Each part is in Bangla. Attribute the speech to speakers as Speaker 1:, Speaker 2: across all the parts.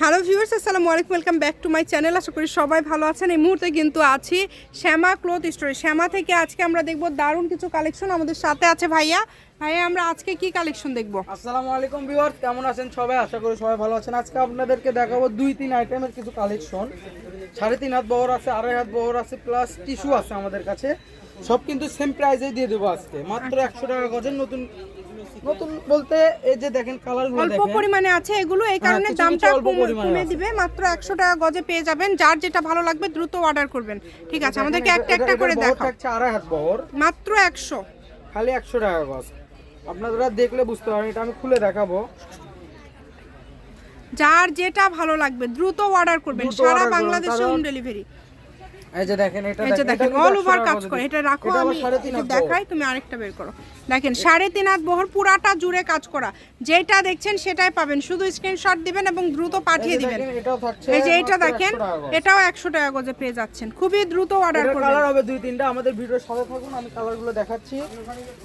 Speaker 1: হ্যালো ভিউয়ার্স, আসসালামু আলাইকুম, welcome back to my channel. আশা করি সবাই ভালো আছেন। এই মুহূর্তে কিন্তু আছি শ্যামা ক্লথ স্টোরে। শ্যামা থেকে আজকে আমরা দেখব দারুণ কিছু কালেকশন আমাদের সাথে আছে ভাইয়া। ভাইয়া, আমরা আজকে কি কালেকশন দেখব?
Speaker 2: আসসালামু আলাইকুম ভিউয়ার্স, কেমন আছেন সবাই? আশা করি সবাই ভালো আছেন। আজকে আপনাদেরকে দেখাবো দুই, তিন আইটেমের কিছু কালেকশন। সাড়ে তিন হাত বহর আছে, আড়াই হাত বহর আছে প্লাস টিস্যু আছে আমাদের কাছে। সব কিন্তু সেম প্রাইসে দিয়ে দেবো আজকে। মাত্র একশো টাকা গজের নতুন নতুন বলতে এই যে দেখেন কালারগুলো
Speaker 1: অল্প পরিমাণে আছে এগুলো এই কারণে
Speaker 2: হ্যাঁ,
Speaker 1: দামটা কমে। দিবে। মাত্র একশো টাকা গজে পেয়ে যাবেন। যার যেটা ভালো লাগবে দ্রুত অর্ডার করবেন। ঠিক আছে আমাদেরকে একটা একটা করে দেখাও। মাত্র একশো।
Speaker 2: খালি একশো টাকা গজ। আপনারা দেখলে বুঝতে পারেন এটা আমি খুলে দেখাবো।
Speaker 1: যার যেটা ভালো লাগবে দ্রুত অর্ডার করবেন। সারা বাংলাদেশে হোম ডেলিভারি
Speaker 2: এই যে দেখেন এটা
Speaker 1: এই যে
Speaker 2: দেখেন,
Speaker 1: অল ওভার কাজ করে। এটা রাখো আমি। দেখাই তুমি আরেকটা বের করো। দেখেন সাড়ে তিন হাত বহর পুরাটা জুড়ে কাজ করা। যেটা দেখছেন সেটাই পাবেন। শুধু স্ক্রিনশট দিবেন এবং দ্রুত পাঠিয়ে দিবেন। এই যে এটা দেখেন
Speaker 2: 100 টাকা গজ।
Speaker 1: এটাও একশো টাকা গজে পেয়ে যাচ্ছেন। খুবই দ্রুত অর্ডার করবেন।
Speaker 2: কালার হবে দুই তিনটা। আমাদের ভিডিওর সাথে থাকুন আমি কালারগুলো দেখাচ্ছি।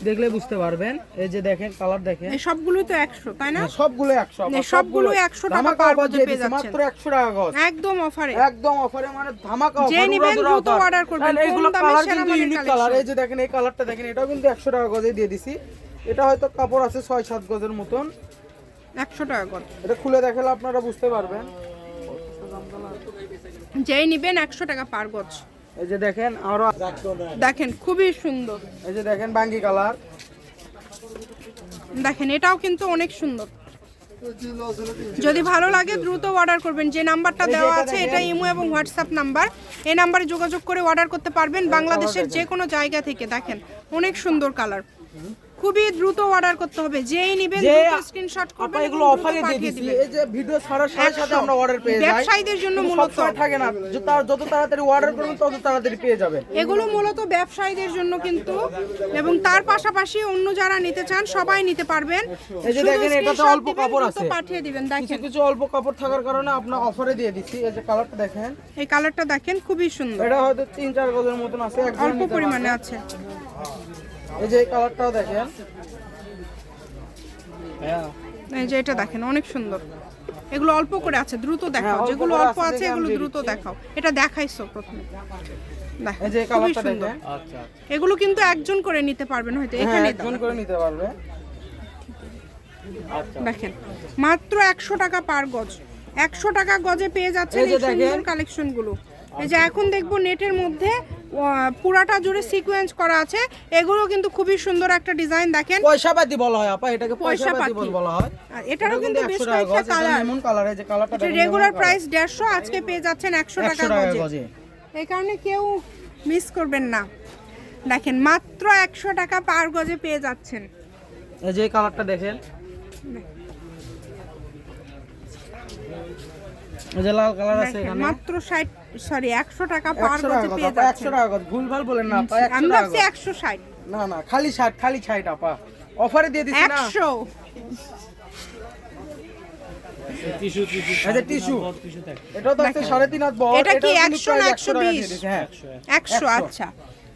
Speaker 2: দেখলে বুঝতে পারবেন। এই যে দেখেন কালার দেখেন।
Speaker 1: এই সবগুলোই তো একশো তাই না?
Speaker 2: সবগুলো একশো
Speaker 1: সবগুলো 100 টাকা পার গজে পেয়ে যাচ্ছেন।
Speaker 2: মাত্র একশো টাকা গজ।
Speaker 1: একদম অফারে
Speaker 2: একদম অফারে মানে ধামাকা
Speaker 1: যে নিবেন দ্রুত order করবেন,
Speaker 2: এইগুলো কালার কিন্তু ইউনিক কালার এই যে দেখেন এই কালারটা দেখেন এটাও কিন্তু একশো টাকা গজে দিয়ে দিছি। এটা হয়তো কাপড় আছে ছয় সাত গজের মতন।
Speaker 1: একশো টাকা গজ।
Speaker 2: এটা খুলে দেখালে আপনারা বুঝতে পারবেন।
Speaker 1: যেই নিবেন একশো টাকা পার গজ।
Speaker 2: এই যে দেখেন আরও
Speaker 1: দেখেন খুবই সুন্দর।
Speaker 2: এই যে দেখেন বাঙ্গি কালার
Speaker 1: দেখেন এটাও কিন্তু অনেক সুন্দর। যদি ভালো লাগে দ্রুত অর্ডার করবেন। যে নাম্বারটা দেওয়া আছে এটা ইমো এবং হোয়াটসঅ্যাপ নাম্বার। এই নাম্বারে যোগাযোগ করে অর্ডার করতে পারবেন বাংলাদেশের যে কোনো জায়গা থেকে। দেখেন অনেক সুন্দর কালার খুবই দ্রুত অর্ডার করতে হবে। যেই নিবেন দ্রুত স্ক্রিনশট করবেন
Speaker 2: এগুলো অফারে দিয়ে দিছি। এই যে ভিডিও ছাড়ার সাথে সাথে আমরা অর্ডার পেয়ে যাই।
Speaker 1: ব্যবসায়ীদের জন্য মূলত
Speaker 2: থাকে না। যত তাড়াতাড়ি অর্ডার করবেন তত তাড়াতাড়ি পেয়ে যাবেন।
Speaker 1: এগুলো মূলত ব্যবসায়ীদের জন্য কিন্তু এবং তার পাশাপাশি অন্য যারা নিতে চান সবাই নিতে পারবেন।
Speaker 2: এই যে দেখেন, এটাতে
Speaker 1: screenshot
Speaker 2: অল্প কাপড় আছে।
Speaker 1: পাঠিয়ে দিবেন
Speaker 2: কিছু
Speaker 1: দেখেন।
Speaker 2: কিছু অল্প কাপড় থাকার কারণে আপনার অফারে দিয়ে দিচ্ছি। এই যে কালারটা দেখেন।
Speaker 1: এই কালারটা দেখেন খুবই সুন্দর।
Speaker 2: এটা হয়তো তিন চার গজের মতন আছে
Speaker 1: অল্প পরিমাণে আছে।
Speaker 2: এই যে কালারটাও দেখেন।
Speaker 1: এই যে এটা দেখেন অনেক সুন্দর। এগুলো অল্প করে আছে দ্রুত দেখাও।
Speaker 2: হ্যাঁ,
Speaker 1: যেগুলো অল্প
Speaker 2: আছে
Speaker 1: এগুলো দ্রুত দেখাও। এটা দেখাইছো প্রথমে। খুবই সুন্দর। এগুলো কিন্তু একজন করে নিতে পারবেন হয়তো
Speaker 2: হ্যাঁ
Speaker 1: এখানে
Speaker 2: একজন করে নিতে পারবে।
Speaker 1: দেখেন মাত্র একশো টাকা পার গজ। একশো টাকা গজে পেয়ে যাচ্ছেন
Speaker 2: এই
Speaker 1: এই
Speaker 2: যে
Speaker 1: সুন্দর
Speaker 2: দেখেন।
Speaker 1: কালেকশনগুলো। এই যে এখন দেখব নেটের মধ্যে পুরাটা জুড়ে সিকোয়েন্স করা আছে। এগুলো কিন্তু খুবই সুন্দর একটা ডিজাইন দেখেন।
Speaker 2: পয়সা পাতি বলা হয় আপা এটাকে পয়সা
Speaker 1: পয়সা
Speaker 2: পাতি
Speaker 1: পাতি।
Speaker 2: বলা হয়।
Speaker 1: আর এটারও কিন্তু বেশ
Speaker 2: 100
Speaker 1: কয়েকটা কালার
Speaker 2: লেমন কালার যে কালারটা
Speaker 1: রেগুলার প্রাইস দেড়শো আজকে পেয়ে যাচ্ছেন একশো
Speaker 2: 100
Speaker 1: টাকা গজে। এই কারণে কেউ মিস করবেন না। দেখেন মাত্র একশো টাকা পার গজে পেয়ে যাচ্ছেন।
Speaker 2: এই যে কালারটা দেখেন। যে লাল কালার আছে এখানে।
Speaker 1: মাত্র ষাট সরি একশো টাকা পার
Speaker 2: 100
Speaker 1: গজে পেয়ে
Speaker 2: আপা, 100 টাকা গজ। ভুলভাল বলেন না আপা, 100
Speaker 1: আমি
Speaker 2: টাকা
Speaker 1: ভাবছি
Speaker 2: গজ।
Speaker 1: একশো ষাট।
Speaker 2: না না খালি ষাট খালি ষাট আপা। অফারে দিয়ে দিচ্ছি না। এই এটাও তো আছে সাড়ে তিন হাত বড়
Speaker 1: এটা কি
Speaker 2: এটাও কিন্তু
Speaker 1: 100 না
Speaker 2: প্রায়
Speaker 1: 120?
Speaker 2: টাকা দিয়ে দিচ্ছি, হ্যাঁ
Speaker 1: একশো আচ্ছা।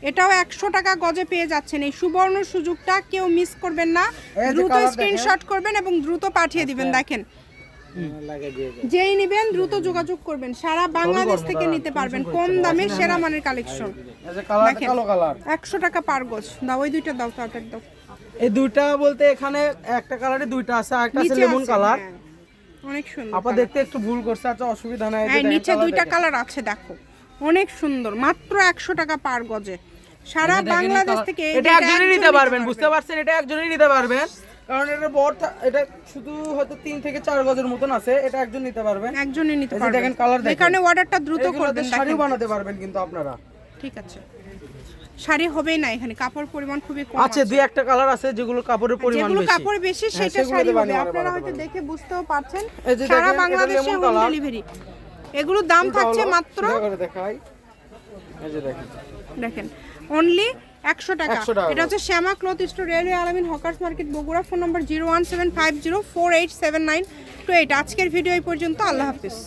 Speaker 1: এটাও একশো টাকা গজে পেয়ে যাচ্ছেন। এই সুবর্ণ সুযোগটা কেউ মিস করবেন না। দ্রুত। স্ক্রিনশট করবেন এবং দ্রুত পাঠিয়ে দিবেন। দেখেন যেই নিবেন দ্রুত যোগাযোগ করবেন। সারা বাংলাদেশ থেকে নিতে পারবেন কম দামে সেরা মানের কালেকশন। একশো টাকা পার গজ। দাও ওই দুইটা দাও তাড়াতাড়ি দাও।
Speaker 2: এই দুইটা বলতে এখানে একটা কালারে দুইটা আছে আর একটা আছে লেমন কালার।
Speaker 1: হ্যাঁ। অনেক সুন্দর
Speaker 2: আপা দেখতে একটু ভুল করছে আচ্ছা অসুবিধা নাই এই
Speaker 1: হ্যাঁ নিচে দুইটা কালার আছে দেখো। অনেক সুন্দর মাত্র একশো টাকা পার গজে। সারা বাংলাদেশ থেকে
Speaker 2: এটা একজনই নিতে পারবেন বুঝতে পারছেন? এটা একজনই নিতে পারবেন। কারণ এটা বড় এটা শুধু হয়তো তিন থেকে চার গজের মতন আছে এটা একজন নিতে পারবেন।
Speaker 1: একজনই নিতে পারবেন।
Speaker 2: দেখেন
Speaker 1: এই
Speaker 2: দেখেন।
Speaker 1: কারণে অর্ডারটা দ্রুত করবেন
Speaker 2: শাড়িও
Speaker 1: দেখেন।
Speaker 2: বানাতে পারবেন কিন্তু আপনারা।
Speaker 1: ঠিক আছে। শাড়ি হবেই না এখানে কাপড় পরিমাণ খুবই কম
Speaker 2: আছে। দুই একটা কালার আছে যেগুলো কাপড়ের পরিমাণ
Speaker 1: যেগুলো কাপড় বেশি
Speaker 2: হ্যাঁ,
Speaker 1: সেটা শাড়ি হবে। আপনারা হয়তো দেখে বুঝতেও পারছেন। সারা বাংলাদেশে হোম ডেলিভারি এগুলোর দাম থাকছে মাত্র
Speaker 2: দেখাই। এই যে দেখেন।
Speaker 1: দেখেন অনলি একশো
Speaker 2: টাকা।
Speaker 1: এটা হচ্ছে Shyama cloth store railway Alamin hawkers market Bogura. Phone number zero one seven five zero four eight seven nine two eight. আজকের ভিডিও এই পর্যন্ত। আল্লাহ হাফিজ।